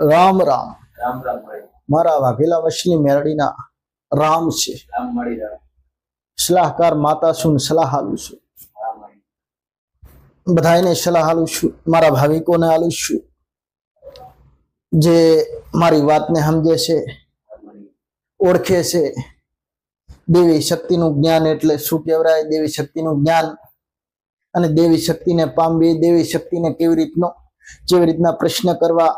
રામ રામ. રામ રામ મારા વાઘેલા વશની મેરડીના રામ છે. સલાહકાર માતા છું સલાહ આલું છું. બધાને સલાહ આલું છું. મારા ભાવિકોને આલું છું. જે મારી વાતને સમજે છે ઓળખે છે. દેવી શક્તિનું જ્ઞાન એટલે શું કહેવાય? દેવી શક્તિનું જ્ઞાન અને દેવી શક્તિને પામવી દેવી શક્તિને કેવી રીતનો કેવી રીતના પ્રશ્ન કરવા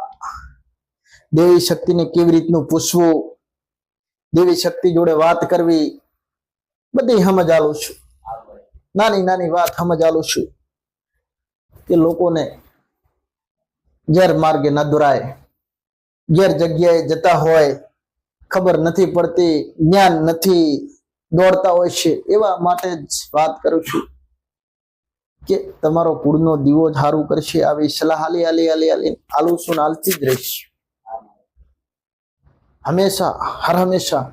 દેવી શક્તિને કેવી રીતનું પૂછવું? દેવી શક્તિ જોડે વાત કરવી? બધી સમજ આલું છું. નાની નાની વાત સમજ આલું છું કે લોકોને ગેરમાર્ગે ન દોરાય ગેર જગ્યાએ જતા હોય, ખબર નથી પડતી, જ્ઞાન નથી, દોડતા હોય છે, એવા માટે જ વાત કરું છું કે તમારો કુળનો દીવો જ સારું કરશે. આવી સલાહ આલી આલી આલી આલી આલું છું ને આલતી જ રહીશ. હંમેશા હર હંમેશા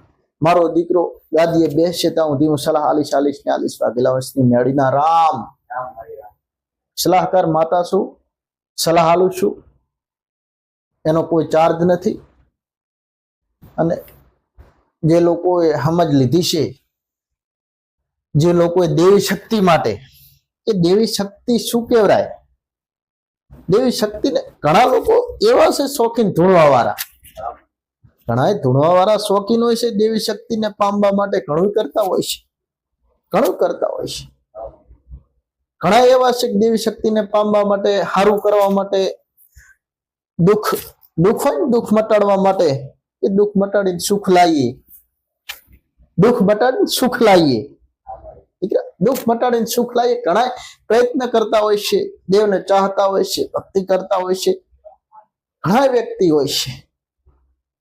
મારો દીકરો ગાદીએ બેસશે ત્યાં હું ધીમું સલાહ આલીશ આલીશ ને આલીશ. વાઘેલા વંશની મેળીના રામ. સલાહકાર માતા છું સલાહ આલું છું. એનો કોઈ ચાર્જ નથી. અને જે લોકોએ સમજ લીધી છે જે લોકોએ દેવી શક્તિ માટે એ દેવી શક્તિ શું કહેવાય? દેવી શક્તિને ઘણા લોકો એવા છે શોખીન ધૂણવા વાળા ઘણા ધૂણવા વાળા શોખીન હોય છે, દેવી શક્તિને પામવા માટે ઘણું કરતા હોય છે. ઘણું કરતા હોય છે. ઘણા એવા છે દેવી શક્તિને પામવા માટે સારું કરવા માટે, દુઃખ દુઃખ હોય ને દુઃખ મટાડવા માટે, એ દુઃખ મટાડીને સુખ લાવીએ દુઃખ મટાડીને સુખ લાવીએ દુઃખ મટાડીને સુખ લાવીએ ઘણા પ્રયત્ન કરતા હોય છે, દેવને ચાહતા હોય છે, ભક્તિ કરતા હોય છે. ઘણા વ્યક્તિ હોય છે.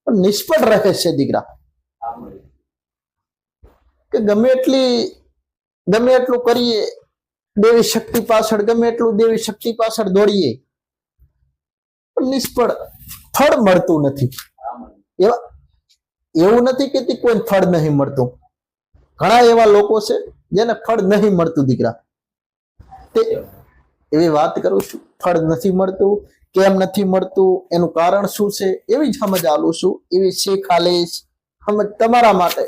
પણ નિષ્ફળ રહે છે દીકરા. કે ગમે એટલી, ગમે એટલું કરીએ, દેવી શક્તિ પાછળ, ગમે એટલું દેવી શક્તિ પાછળ દોડીએ, પણ નિષ્ફળ ફળ મળતું નથી. એવા, એવું નથી કે કોઈ ફળ નહીં મળતું. ઘણા એવા લોકો છે જેને ફળ નહીં મળતું દીકરા. તે, એવી વાત કરું છું, ફળ નથી મળતું કેમ નથી મળતું? એનું કારણ શું છે? એવી જ સમજ આલું છું, એવી શીખ આલીશ સમજ તમારા માટે,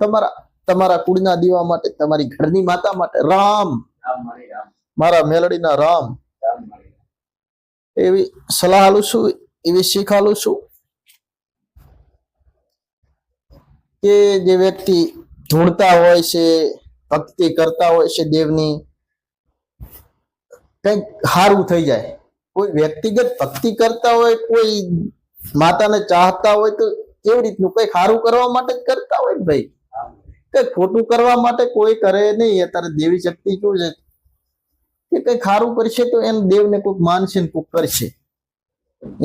તમારા તમારા કુળના દીવા માટે, તમારી ઘરની માતા માટે. રામ, મારા મેલડીના રામ. એવી સલાહ આલું છું, એવી શીખ આલું છું કે જે વ્યક્તિ ઢૂંઢતા હોય છે, ભક્તિ કરતા હોય છે દેવની, કંઈક સારું થઈ જાય. કોઈ વ્યક્તિગત ભક્તિ કરતા હોય, કોઈ માતાને ચાહતા હોય તો કેવી રીતનું? કઈ સારું કરવા માટે જ કરતા હોય ભાઈ? કઈ ખોટું કરવા માટે કોઈ કરે નહીં. અત્યારે દેવી શક્તિ શું છે? કે કઈ ખારું કરશે તો એમ દેવને કોઈક માનશે ને કોઈક કરશે.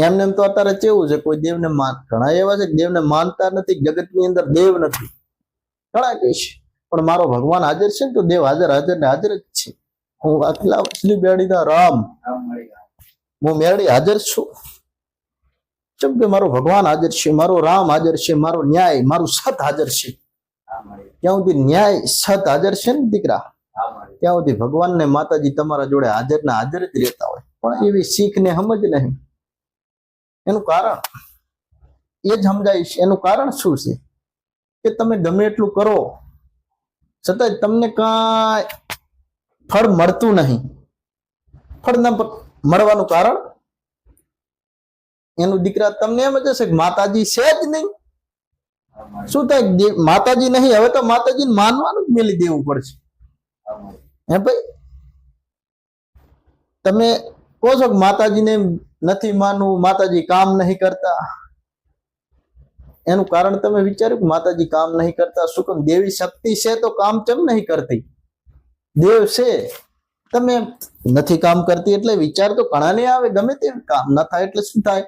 એમને એમ તો અત્યારે કેવું છે? કોઈ દેવને માન ઘણા એવા છે દેવને માનતા નથી, જગતની અંદર દેવ નથી. ઘણા કહે છે. પણ મારો ભગવાન હાજર છે ને તો દેવ હાજર હાજર ને હાજર જ છે. હું અખિલા બેડીના રામ. રામ હું મેરડી હાજર છું. કેમ કે મારો ભગવાન હાજર છે મારો રામ હાજર છે મારો ન્યાય મારું સત હાજર છે. ત્યાં સુધી ન્યાય સત હાજર છે ને દીકરા? ત્યાં સુધી ભગવાન ને માતાજી તમારા જોડે હાજર ને હાજર જ રહેતા હોય. પણ એવી શીખ ને સમજ નહીં. એનું કારણ? એ જ સમજાય છે. એનું કારણ શું છે? કે તમે ગમે એટલું કરો છતાંય તમને કાંઈ ફળ મળતું નહીં. ફળ ના પ- મળવાનું કારણ? એનું દીકરા તમને એમ જ હશે માતાજી છે જ નહીં. શું થાય? માતાજી નહીં. હવે તો માતાજી માનવાનું જ મેલી દેવું પડશે. હે ભાઈ? તમે કહો છો કે માતાજીને નથી માનવું, માતાજી કામ નહીં કરતા. એનું કારણ તમે વિચાર્યું કે માતાજી કામ નહીં કરતા. શું કેમ દેવી શક્તિ છે તો કામ કેમ નહીં કરતી? દેવ છે. તમે નથી કામ કરતી એટલે વિચાર તો ઘણા ને આવે, ગમે તે કામ ના થાય એટલે શું થાય?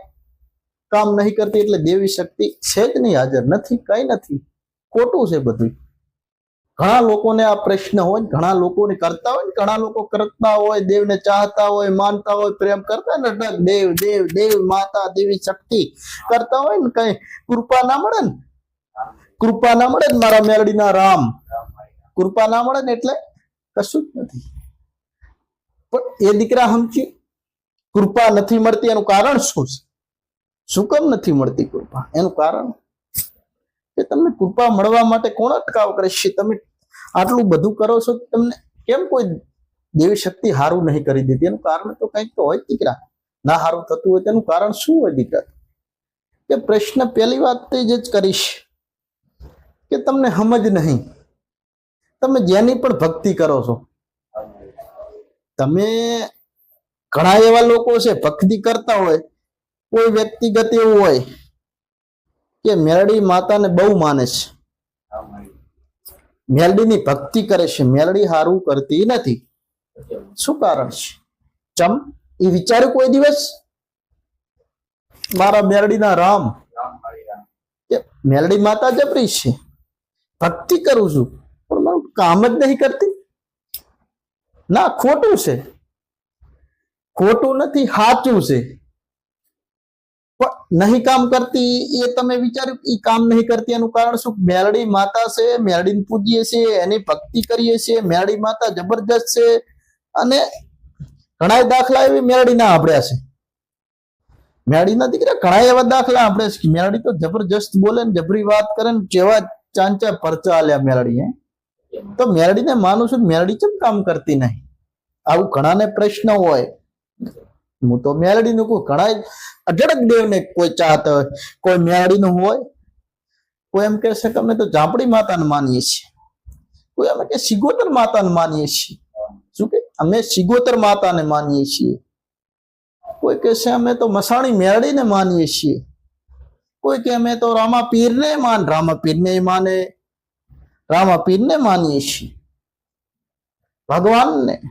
કામ નહીં કરતી એટલે દેવી શક્તિ છે જ નહીં, હાજર નથી, કઈ નથી. ખોટું છે બધું. ઘણા લોકોને આ પ્રશ્ન હોય, ઘણા લોકોને કરતા હોય ઘણા લોકો કરતા હોય, દેવને ચાહતા હોય, માનતા હોય, પ્રેમ કરતા ને દેવ દેવ દેવ, માતા, દેવી શક્તિ કરતા હોય ને કઈ કૃપા ના મળે ને. કૃપા ના મળે ને મારા મેરડીના રામ. કૃપા ના મળે ને એટલે કશું જ નથી. પણ એ દીકરા સમજ્યું કૃપા નથી મળતી, એનું કારણ શું છે? શું કેમ નથી મળતી કૃપા. એનું કારણ કે તમને કૃપા મળવા માટે કોણ અટકાવ કરે? તમે આટલું બધું કરો છો તમને કેમ કોઈ દેવી શક્તિ હારું નહીં કરી દીધી? એનું કારણ તો કંઈક તો હોય દીકરા. ના હારું થતું હોય તેનું કારણ શું હોય દીકરા? કે પ્રશ્ન પહેલી વાત તે જ કરીશ કે તમને સમજ નહીં. તમે જેની પણ ભક્તિ કરો છો તમે ઘણા એવા લોકો છે ભક્તિ કરતા હોય કોઈ વ્યક્તિગત એવું હોય કે મેરડી માતાને બહુ માને છે. મેલડીની ભક્તિ કરે છે મેલડી હારું કરતી નથી. શું કારણ છે? ચમ એ વિચાર્યું કોઈ દિવસ? મારા મેલડીના રામ. કે મેલડી માતા જબરી છે. ભક્તિ કરું છું પણ મારું કામ જ નહીં કરતી. ના, ખોટું છે. ખોટું નથી, સાચું છે. નહીં કામ કરતી એ તમે વિચાર્યું એ કામ નહીં કરતી, એનું કારણ શું? મેલડી માતા છે, મેલડીને પૂજીએ છીએ, એની ભક્તિ કરીએ છીએ, મેલડી માતા જબરજસ્ત છે. અને ઘણા દાખલા એવી મેલડીના આપડ્યા છે. મેલડીના દીકરા ઘણા એવા દાખલા આપણે મેલડી તો જબરજસ્ત બોલે ને, જબરી વાત કરે ને જેવા ચાંચા પરચા આલ્યા મેલડી તો મેરડીને માનું છું મેરડી કેમ કામ કરતી નહીં? આવું ઘણાને પ્રશ્ન હોય. હું તો મેલડીનું કહું ઘણા અઢળક દેવને કોઈ ચાહત હોય, કોઈ મેલડીનું હોય. કોઈ એમ કહેશે કે અમે તો ઝાંપડી માતાને માનીએ છીએ. કોઈ અમે કે સિગોતર માતાને માનીએ છીએ. શું કે અમે સિગોતર માતાને માનીએ છીએ. કોઈ કહેશે અમે તો મસાણી મેરડીને માનીએ છીએ. કોઈ કે અમે તો રામા પીરને માન રામા પીરને માને. રામા પીરને માનીએ છીએ. ભગવાનને.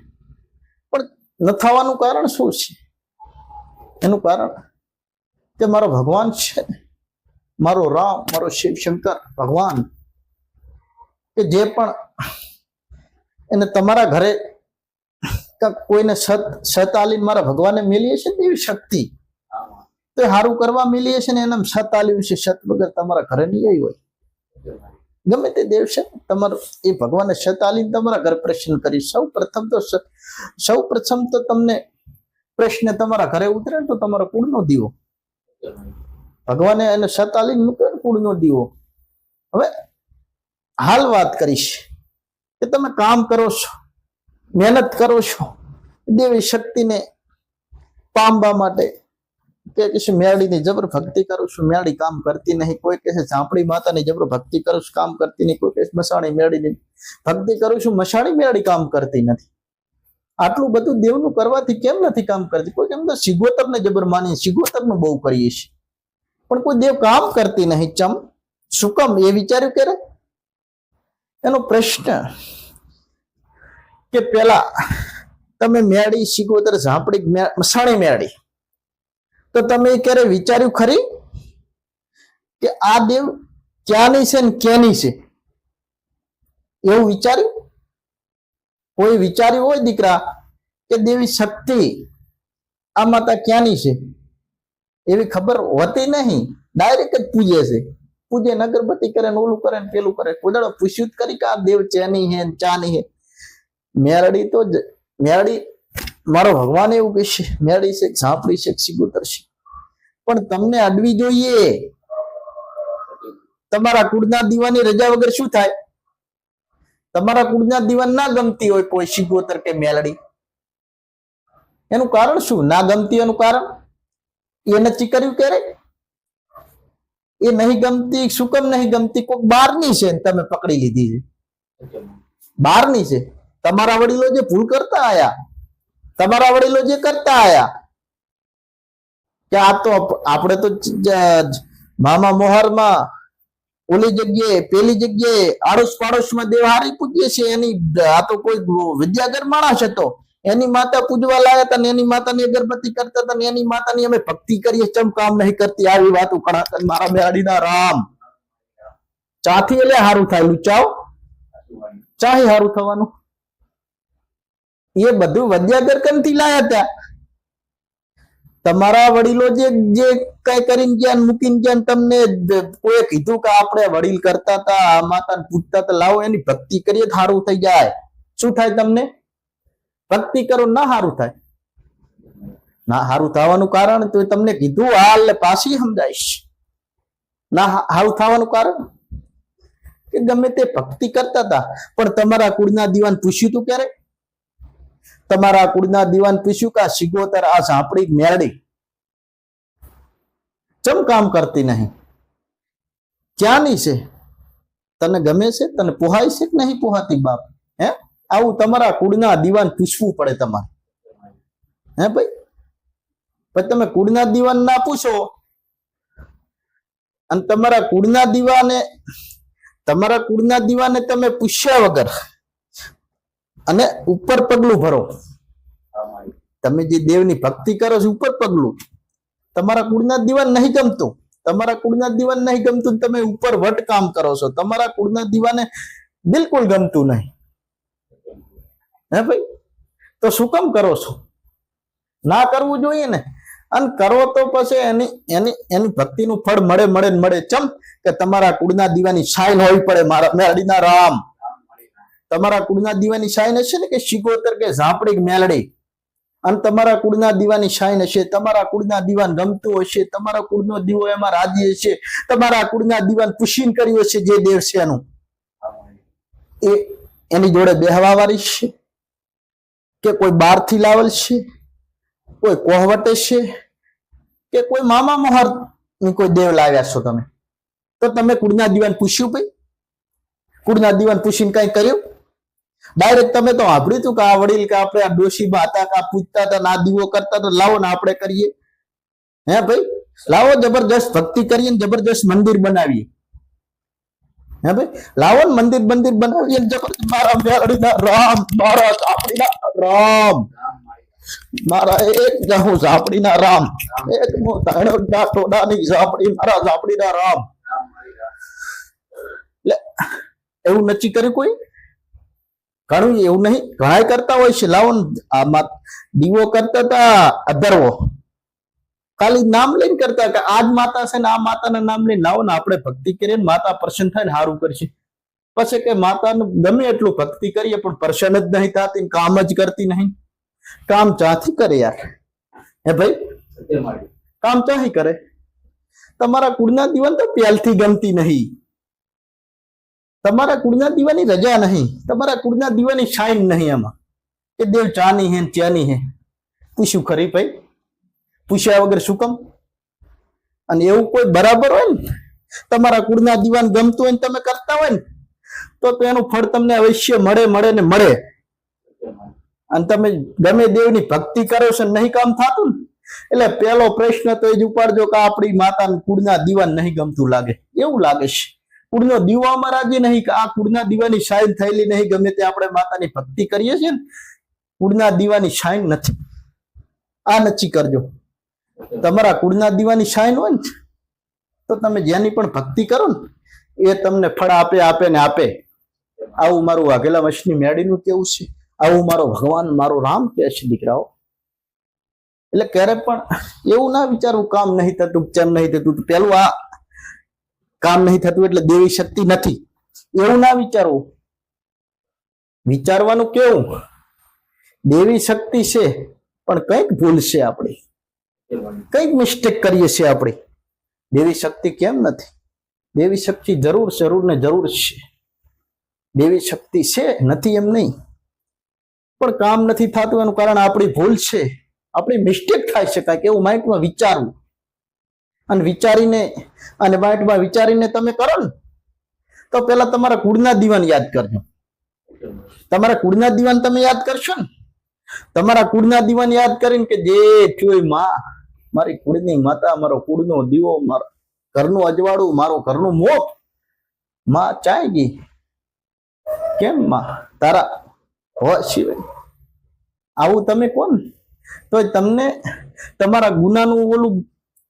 પણ ન થવાનું કારણ શું છે? એનું કારણ કે મારો ભગવાન છે. મારો રામ, મારો શિવ શંકર ભગવાન. કે જે પણ એને તમારા ઘરે કોઈને સત સતાલીન મારા ભગવાને મેલીએ છે એવી શક્તિ. તો સારું કરવા મેલીએ છે ને એને સતાલીમ છે સત વગર તમારા ઘરે નહીં આવી હોય. ગમે તે દેવ છે, તમારો એ ભગવાને સત તમારા ઘરે પ્રશ્ન કરી. સૌ પ્રથમ તો સૌ પ્રથમ તો તમને પ્રશ્ન તમારા ઘરે ઉતરે તો તમારો કુળનો દીવો. ભગવાને એને સત આલીને મૂક્યો કુળનો દીવો. હવે હાલ વાત કરીશ કે તમે કામ કરો છો, મહેનત કરો છો, દેવી શક્તિને પામવા માટે કે કે છે મેળીની જબર ભક્તિ કરું છું મેળી કામ કરતી નહીં. કોઈ કહે ઝાંપડી માતાની જબર ભક્તિ કરું છું, કામ કરતી નહીં. કોઈ કહે મસાણી મેળીની ભક્તિ કરું છું, મસાણી મેળી કામ કરતી નથી. આટલું બધું દેવનું કરવાથી કેમ નથી કામ કરતી? કોઈ કેમ તો સિગોતરને જબર માની સિગોતરનું બહુ કરીએ છીએ. પણ કોઈ દેવ કામ કરતી નહીં, ચમ? શું કામ? એ વિચાર્યું ક્યારે એનો પ્રશ્ન કે પેલા તમે મેળી સિગોતર ઝાંપડી મસાણી મેળી તો તમે ક્યારે વિચાર્યું ખરી? કે આ દેવ ક્યાંની છે ને ક્યાંની છે? એવું વિચાર્યું? કોઈ વિચાર્યું હોય દીકરા કે દેવી શક્તિ આ માતા ક્યાંની છે? એવી ખબર હોતી નહીં. ડાયરેક્ટ જ પૂજે છે. પૂજે ને અગરબત્તી કરે ને ઓલું કરે ને પેલું કરે. કોદાળો પૂછ્યું કરી કે આ દેવ ચેની હે ચા ચાની હે મેરડી તો જ- મેરડી મારો ભગવાન એવું કહેશે મેળી છે, ઝાંપડી છે, સિગુતર છે. પણ તમને અડવી જોઈએ. તમારા કુળના દીવાની રજા વગર શું થાય? તમારા કુળના દીવાન ના ગમતી હોય કોઈ સિગોતર કે મેલડી એનું કારણ શું? ના ગમતી એનું કારણ? એ નક્કી કર્યું ક્યારે એ નહીં ગમતી, શું કેમ નહીં ગમતી? કોઈ બહારની છે તમે પકડી લીધી છે. બહારની છે. તમારા વડીલો જે ભૂલ કરતા આયા તમારા વડીલો જે કરતા આયા? કે આ તો આપણે તો મામા મોહરમાં ઓલી જગ્યાએ, પેલી જગ્યાએ આડોશ પાડોશમાં દેવહારી પૂજીએ છીએ, એની આ તો કોઈ વિદ્યાગર માણસ હતો. એની માતા પૂજવા લાયા હતા એની માતાની અગરબત્તી કરતા હતા એની માતાની અમે ભક્તિ કરીએ ચમ કામ નહીં કરતી, આવી વાતો કણા મારા બેહાડીના રામ. ચાથી એટલે હારું થાય લુચાવ ચાહી હારું થવાનું. એ બધું વિદ્યાગર કંથી લાયા હતા તમારા વડીલો જે જે કઈ કરીને ગયા મૂકીને ગયા તમને કોઈ કીધું કે આપણે વડીલ કરતા હતા આ માતાને પૂછતા હતા લાવો એની ભક્તિ કરીએ સારું થઈ જાય. શું થાય તમને? ભક્તિ કરો ના સારું થાય. ના સારું થવાનું કારણ તો તમને કીધું, હાલ પાછી સમજાઈશ. ના સારું થવાનું કારણ? કે ગમે તે ભક્તિ કરતા હતા પણ તમારા કુળના દીવાન પૂછ્યું તું ક્યારે? તમારા કુળના દીવાન પિશુકા સિગોતર આ ઝાંપડી મેરડી ચમ કામ કરતી નહીં? ક્યાંની છે? તને ગમે છે? તને પુહાય છે કે નહીં પુહાતી બાપ? હે? આવું તમારા કુળના દીવાન પૂછવું પડે તમારે. હે ભાઈ? પછી તમે કુળના દીવાન ના પૂછો. અને તમારા કુળના દીવાને, તમારા કુળના દીવાને તમે પૂછ્યા વગર અને ઉપર પગલું ભરો. તમે જે દેવની ભક્તિ કરો છો ઉપર પગલું. તમારા કુળના દીવાન નહીં ગમતું. તમારા કુળના દીવાન નહીં ગમતું તમે ઉપર વટ કામ કરો છો. તમારા કુળના દીવાને બિલકુલ ગમતું નહીં. હે ભાઈ? તો શું કામ કરો છો? ના કરવું જોઈએ ને? અને કરો તો પછી એની એની એની ભક્તિનું ફળ મળે મળે ને મળે. ચમ કે તમારા કુળના દીવાની સાઈન હોવી પડે મારા મેળીના રામ. તમારા કુળના દીવાની સાઈન હશે ને કે શિકોતર કે ઝાંપડી મેલડી? અને તમારા કુળના દીવાની શાઈન હશે, તમારા કુળના દીવાન ગમતું હશે, તમારા કુળનો દીવો એમાં રાજી હશે, તમારા કુળના દીવાન પુશીન કર્યું હશે જે દેવ છે એનું. એ એની જોડે બેહવા છે? કે કોઈ બહારથી લાવેલ છે? કોઈ કોહવટે છે? કે કોઈ મામા મોહર કોઈ દેવ લાવ્યા છો તમે? તો તમે કુળના દીવાન પૂછ્યું ભાઈ? કુળના દીવાન પૂછીને કઈ કર્યું? ડાયરેક્ટ તમે તો સાંભળ્યું હતું કે આ વડીલ કે આપણે આ ડોશીમાં હતા કે પૂછતા હતા ના દીવો કરતા તો લાવો ને આપણે કરીએ. હે ભાઈ? લાવો, જબરજસ્ત ભક્તિ કરીએ ને જબરજસ્ત મંદિર બનાવીએ. હે ભાઈ? લાવો ને મંદિર મંદિર બનાવીએ ને જબરજસ્ત. મારા મેળડીના રામ, મારા ઝાપડીના રામ. મારા એક જાહું ઝાપડીના રામ. એક મો તાણો ટોડાની ઝાપડી મારા રામ રામ. એટલે, એવું નક્કી કર્યું કોઈ? ઘણું એવું નહીં ઘણા કરતા હોય છે. લાવો આમાં દીવો કરતા હતા અધર્વો ખાલી નામ લઈને કરતા કે આજ માતા છે ને આ માતાના નામ લઈને લાવો ને આપણે ભક્તિ કરીએ ને માતા પ્રસન્ન થાય ને સારું કરશે. પછી કે માતાનું ગમે એટલું ભક્તિ કરીએ પણ પ્રસન્ન જ નહીં થતી કામ જ કરતી નહીં. કામ ચાથી કરે યાર. હે ભાઈ? કામ ચાહી કરે. તમારા કુળના દીવાન તો પ્યાલથી ગમતી નહીં. તમારા કુળના દીવાની રજા નહીં. તમારા કુળના દીવાની શાઇન નહીં એમાં કે દેવ ચાની હે નહીં હે. પૂછ્યું ખરી ભાઈ? પૂછ્યા વગર શું કમ? અને એવું કોઈ બરાબર હોય ને? તમારા કુળના દીવાન ગમતું હોય ને તમે કરતા હોય ને? તો તેનું ફળ તમને અવશ્ય મળે મળે ને મળે. અને તમે ગમે દેવની ભક્તિ કરો છો નહીં કામ થતું ને? એટલે પહેલો પ્રશ્ન તો એ જ ઉપાડજો કે આપણી માતા કુળના દીવાન નહીં ગમતું લાગે. એવું લાગે છે. કુળનો દીવો અમારા નહીં, કે આ કુળના દીવાની શાઇન થયેલી નહીં, ગમે તે આપણે માતાની ભક્તિ કરીએ છીએ ને, કુળના દીવાની શાઇન નથી. આ નક્કી કરજો. તમારા કુળના દીવાની શાઇન હોય ને, તો તમે જેની પણ ભક્તિ કરો ને, એ તમને ફળ આપે આપે ને આપે. આવું મારું વાઘેલા વંશની મેળીનું કેવું છે? આવું મારો ભગવાન, મારો રામ કે છે, દીકરાઓ. એટલે ક્યારે પણ એવું ના વિચારવું કામ નહીં થતું કેમ નહીં થતું પેલું આ કામ નહીં થતું એટલે દેવી શક્તિ નથી. એવું ના વિચારવું. વિચારવાનું કેવું? દેવી શક્તિ છે, પણ કંઈક ભૂલ છે આપણી. કંઈક મિસ્ટેક કરીએ છીએ આપણે. દેવી શક્તિ કેમ નથી? દેવી શક્તિ જરૂર જરૂર ને જરૂર છે. દેવી શક્તિ છે, નથી એમ નહીં. પણ કામ નથી થતું, એનું કારણ આપણી ભૂલ છે. આપણી મિસ્ટેક થાય છે કાંઈક એવું માઇન્ડમાં વિચારવું. અને વિચારીને અને બાઇટમાં વિચારીને તમે કરો ને, તો પેલા તમારા કુળના દીવાન યાદ કરજો. તમારા કુળના દીવાન તમે યાદ કરશો ને? તમારા કુળના દીવાન યાદ કરીને કે જે ચોયમાં, મારી કુળની માતા, મારો કુળનો દીવો, મારો ઘરનું અજવાળું, મારો ઘરનું મોત, માં ચાય ગઈ. કેમ માં? તારા હો સિવાય. આવું તમે કોણ? તો તમને તમારા ગુનાનું ઓલું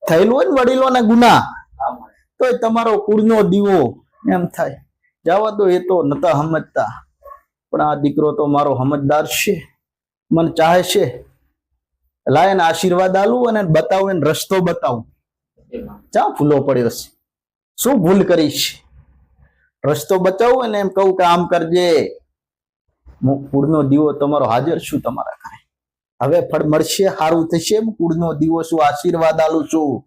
થયેલું હોય ને વડીલોના ગુના તો તોય તમારો કુળનો દીવો એમ થાય. જવા દો એ તો નતા સમજતા. પણ આ દીકરો તો મારો સમજદાર છે. મને ચાહે છે. લાય એને આશીર્વાદ આલું અને બતાવું એને રસ્તો બતાવું. ચા ભૂલો પડ્યો છે શું ભૂલ કરીશ? રસ્તો બચાવું અને એમ કહું કે આમ કરજે. હું કુળનો દીવો તમારો હાજર છું તમારા ઘરે. હવે ફળ મળશે, સારું થશે કુળનો દીવો શું આશીર્વાદ આલું છું.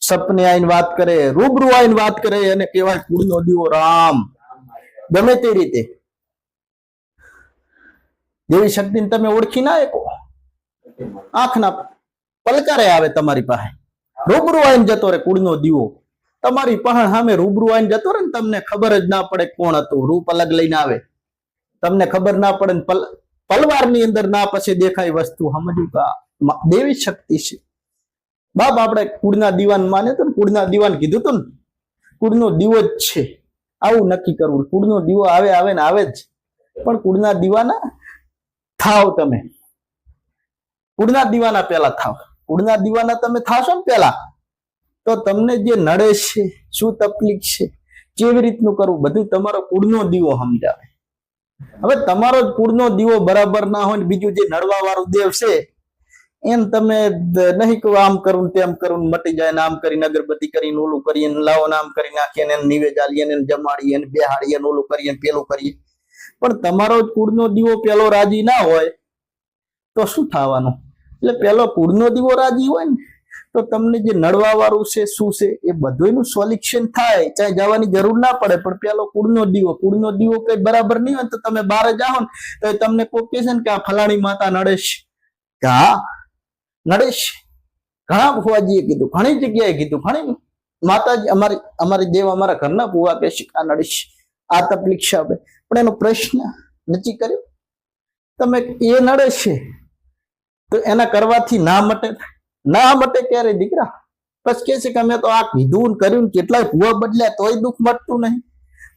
સપને આઈને વાત કરે, રૂબરૂ આઈને વાત કરે અને કહેવાય કુળનો દીવો રામ. ગમે તે રીતે. દેવી શક્તિને તમે ઓળખી ના એકો આંખના પલકારે આવે તમારી પાસે. રૂબરૂ આઈને જતો રે કુળનો દીવો. તમારી પાસે સામે રૂબરૂ આવીને જતો રે ને તમને ખબર જ ના પડે કોણ હતું. રૂપ અલગ લઈને આવે. તમને ખબર ના પડે ને પલવારની અંદર ના પછી દેખાય વસ્તુ સમજ્યું કે દેવી શક્તિ છે. બાપ આપણે કુળના દીવાન માને તો કુળના દીવાન કીધું તું ને, કુળનો દીવો જ છે. આવું નક્કી કરવું. કુળનો દીવો આવે આવે ને આવે જ. પણ કુળના દીવાના થાવ તમે. કુળના દીવાના પેલા થાવ. કુળના દીવાના તમે થાશો ને પેલા તો તમને જે નડે છે, શું તકલીફ છે, કેવી રીતનું કરવું? બધું તમારો કુળનો દીવો સમજાવે. હવે તમારો કુળનો દીવો બરાબર ના હોય બીજું જે નડવા વાળું દેવ છે, એમ તમે નહીં કહો આમ કરું તેમ કરું મટી જાય આમ કરીને અગરબત્તી કરીને ઓલું કરીએ લાવો ને આમ કરી નાખીએ ને નિવેદ આલીએ જમાડીએ બેહાડીએ ઓલું કરીએ પેલું કરીએ. પણ તમારો જ કુળનો દીવો પેલો રાજી ના હોય તો શું થવાનું? એટલે પેલો કુળનો દીવો રાજી હોય ને તો તમને જે નડવા વાળું છે, શું છે, એ બધું સોલ્યુશન થાય. ચાહે જવાની જરૂર ના પડે, પણ પેલો કુળનો દીવો કુળનો દીવો કઈ બરાબર નહીં હોય તો તમે બહાર જાઓ ને, તો તમને કોઈ કહેશે ને કે આ ફલાણી માતા નડેશ. હા? નડેશ? ઘણા ભુવાજીએ કીધું, ઘણી જગ્યાએ કીધું, ઘણી માતાજી, અમારી અમારી દેવ અમારા ઘરના ભુવા કે આ નડેશ, આ તકલીફ છે પણ એનો પ્રશ્ન નક્કી કર્યો? તમે એ નડે છે, તો એના કરવાથી ના મટે ના મટે ક્યારે દીકરા. બસ કે છે કે અમે તો આ કીધું કર્યું કેટલાય ભૂવા બદલ્યા તોય દુઃખ મટતું નહીં.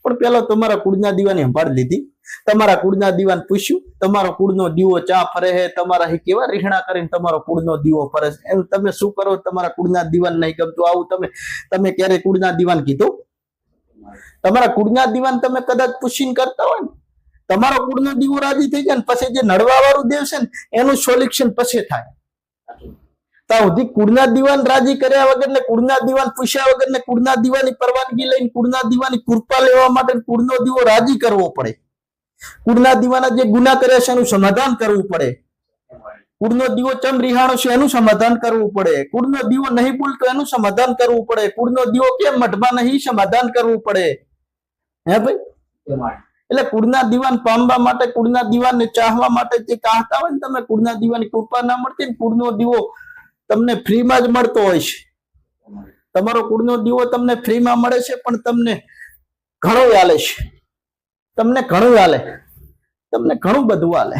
પણ પેલા તમારા કુળના દીવાની સંભાળ લીધી. તમારા કુળના દીવાન પૂછ્યું, તમારો કુળનો દીવો ચા ફરે છે તમારા કેવા રીહણા કરીને તમારો કુળનો દીવો ફરે છે? એમ તમે શું કરો? તમારા કુળના દીવાન નહીં ગમતું આવું તમે તમે ક્યારે કુળના દીવાન કીધું? તમારા કુળના દીવાન તમે કદાચ પૂછીને કરતા હોય ને. તમારો કુળનો દીવો રાજી થઈ જાય ને, પછી જે નડવા વાળું દેવ છે ને, એનું સોલ્યુશન પછી થાય. ત્યાં સુધી કુળના દીવાન રાજી કર્યા વગર ને કુળના દીવાન પૂછ્યા વગર ને કુળના દીવાની પરવાનગી લઈને કુળના દીવાની કૃપા લેવા માટે કુળનો દીવો રાજી કરવો પડે. કુળના દીવાના જે ગુના કર્યા છે એનું સમાધાન કરવું પડે. કુળનો દીવો ચમ રિહાણો છે એનું સમાધાન કરવું પડે. કુળનો દીવો નહીં બોલતો એનું સમાધાન કરવું પડે. કુળનો દીવો કેમ મઠમાં નહીં સમાધાન કરવું પડે? હે ભાઈ? એટલે કુળના દીવાન પામવા માટે, કુળના દીવાનને ચાહવા માટે જે કાહતા હોય ને તમે કુળના દીવાની કૃપા ના મળતી ને કુળનો દીવો તમને ફ્રીમાં જ મળતો હોય છે. તમારો. કુળનો દીવો તમને ફ્રીમાં મળે છે પણ તમને ઘણું આલે છે. તમને ઘણું આલે તમને ઘણું બધું આલે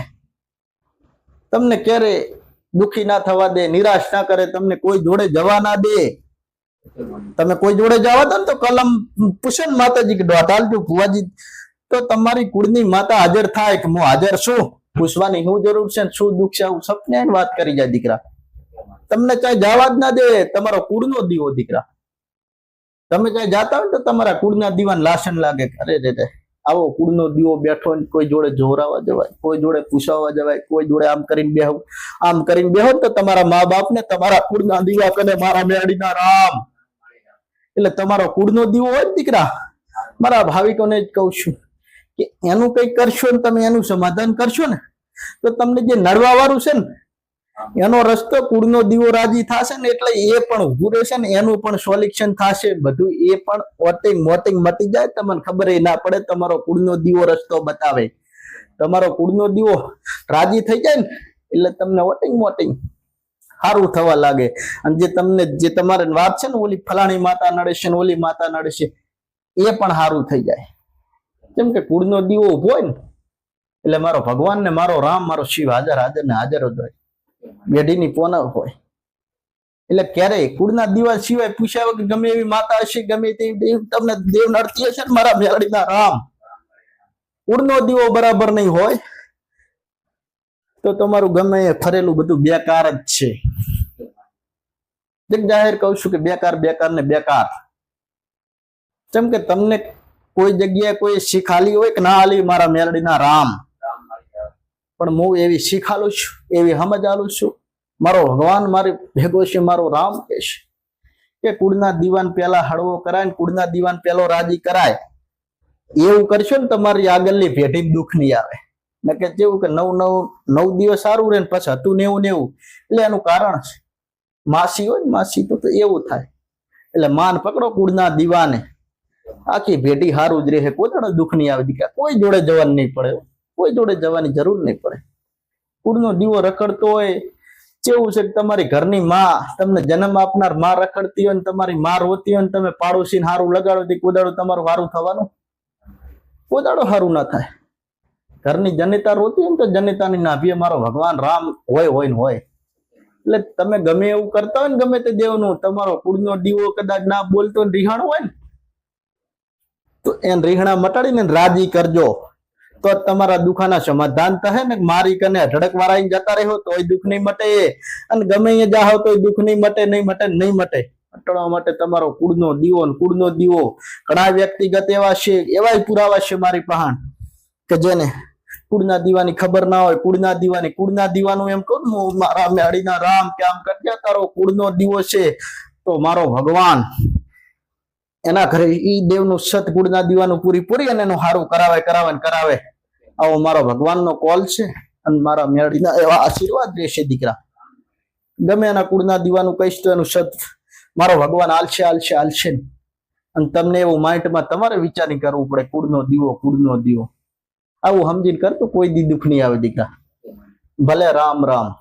તમને ક્યારે દુખી ના થવા દે નિરાશ ના કરે તમને કોઈ જોડે જવા ના દે. તમે કોઈ જોડે જવા દો ને તો કલમ પૂછે ને માતાજી કે દોઢાલજો ફુવાજી તો તમારી કુળની માતા હાજર થાય કે હું હાજર છું? પૂછવાની શું જરૂર છે શું દુઃખ છે? હું સપને વાત કરી જાય દીકરા. તમને ક્યાંય જવા જ ના દે, તમારો કુળનો દીવો દીકરા. તમે ક્યાંય જાતા હોય તો તમારા કુળના દીવાન લાસણ લાગે અરે રે રે આવો કુળનો દીવો બેઠો કોઈ જોડે જોરાવા જવાય, કોઈ જોડે પૂછાવા જવાય, કોઈ જોડે આમ કરીને બેહો આમ કરીને બેહો તો તમારા મા બાપ ને તમારા કુળના દીવા કને મારા મેળીના રામ. એટલે તમારો કુળનો દીવો હોય દીકરા, મારા ભાવિકોને જ કહું છું કે એનું કંઈ કરશો ને તમે એનું સમાધાન કરશો ને, તો તમને જે નડવા વાળું છે ને એનો રસ્તો કુળનો દીવો રાજી થશે ને એટલે એ પણ ઉભું રહેશે ને એનું પણ સોલ્યુશન થશે, બધું એ પણ ઓટિંગ મોટિંગ મટી જાય. તમને ખબર ના પડે, તમારો કુળનો દીવો રસ્તો બતાવે. તમારો કુળનો દીવો રાજી થઈ જાય ને એટલે તમને ઓટિંગ મોટિંગ સારું થવા લાગે. અને જે તમને, જે તમારે વાત છે ને ઓલી ફલાણી માતા નડે ને ઓલી માતા નડે એ પણ સારું થઈ જાય. કેમ કે કુળનો દીવો ઊભો હોય ને, એટલે મારો ભગવાન ને મારો રામ, મારો શિવ હાજર હાજર ને હાજર જ હોય. બેઢીની પોનર હોય. એટલે ક્યારેય કુળના દીવા સિવાય પૂછ્યા વગર ગમે એવી માતા હશે, ગમે તેવી તમને દેવ નડતી હશે ને મારા મેળડીના રામ? કુળનો દીવો બરાબર નહીં હોય, તો તમારું ગમે એ ફરેલું બધું બેકાર જ છે. જાહેર કહું છું કે બેકાર બેકાર ને બેકાર. જેમ કે તમને કોઈ જગ્યાએ કોઈ શીખાલી હોય કે ના આલી મારા મેલડીના રામ પણ હું એવી શીખાલું છું, એવી સમજ આલું છું. મારો ભગવાન મારી ભેગો છે મારો રામ કે છે કે કુળના દીવાન પેલા હળવો કરાય ને કુળના દીવાન પેલો રાજી કરાય. એવું કરશો ને તમારી આગળની પેઢી દુઃખ નહીં આવે. ને કે જેવું કે નવ નવ નવ દિવસ સારું રહે ને પછી હતું ને એવું ને એવું એટલે એનું કારણ છે. માસી હોય ને માસી તો એવું થાય. એટલે માન પકડો કુળના દીવાને. આખી ભેટી સારું જ રહે. કોઈ દુઃખ નહીં આવે. દીકરા કોઈ જોડે જવાનું નહીં પડે. કોઈ જોડે જવાની જરૂર નહીં પડે. કુળનો દીવો રખડતો હોય કેવું છે તમારી ઘરની માં તમને જન્મ આપનારમાં રખડતી હોય ને તમારી માં રોતી હોય ને તમે પાડોશી હારું લગાડો તે કોદાડો તમારું હારું થવાનું. કોદાડો હારું ના થાય. ઘરની જનિતા રોતી હોય ને તો જનિતાની નાભીએ મારો ભગવાન રામ હોય હોય ને હોય. એટલે તમે ગમે એવું કરતા હોય ને ગમે તે દેવનું, તમારો કુળનો દીવો કદાચ ના બોલતો રીહાણો હોય ને, તો એને રીહણા મટાડીને રાજી કરજો. તો તમારા દુખાના સમાધાન થશે ને, મારી કને અઢળક વાળા જતા રહ્યો એ દુઃખ નહીં મટે અને ગમે અહીંયા જાઓ એ દુઃખ નહીં મટે નહીં મટે નહીં મટે. મટાડવા માટે તમારો કુળનો દીવો કુળનો દીવો. ઘણા વ્યક્તિગત એવા છે, એવાય પુરાવા છે મારી પહાણ કે જેને કુળના દીવાની ખબર ના હોય, કુળના દીવાની, કુળના દીવાનું એમ કહું હું મારા મેળીના રામ કે આમ કરજે તારો કુળનો દીવો છે, તો મારો ભગવાન એના ઘરે ઈ દેવનું સત કુળના દીવાનું પૂરી પૂરી અને એનું સારું કરાવે કરાવે કરાવે. આવો મારો ભગવાનનો કોલ છે અને મારા મેળીના એવા આશીર્વાદ રહેશે દીકરા. ગમે એના કુળના દીવાનું કહીશ તો એનું સત મારો ભગવાન આલશે આલશે આલશે. અને તમને એવું માઇન્ડમાં તમારે વિચારી કરવું પડે, કુળનો દીવો કુળનો દીવો. આવું સમજીને કરતો કોઈ દી દુઃખ નહીં આવે દીકરા. ભલે રામ રામ.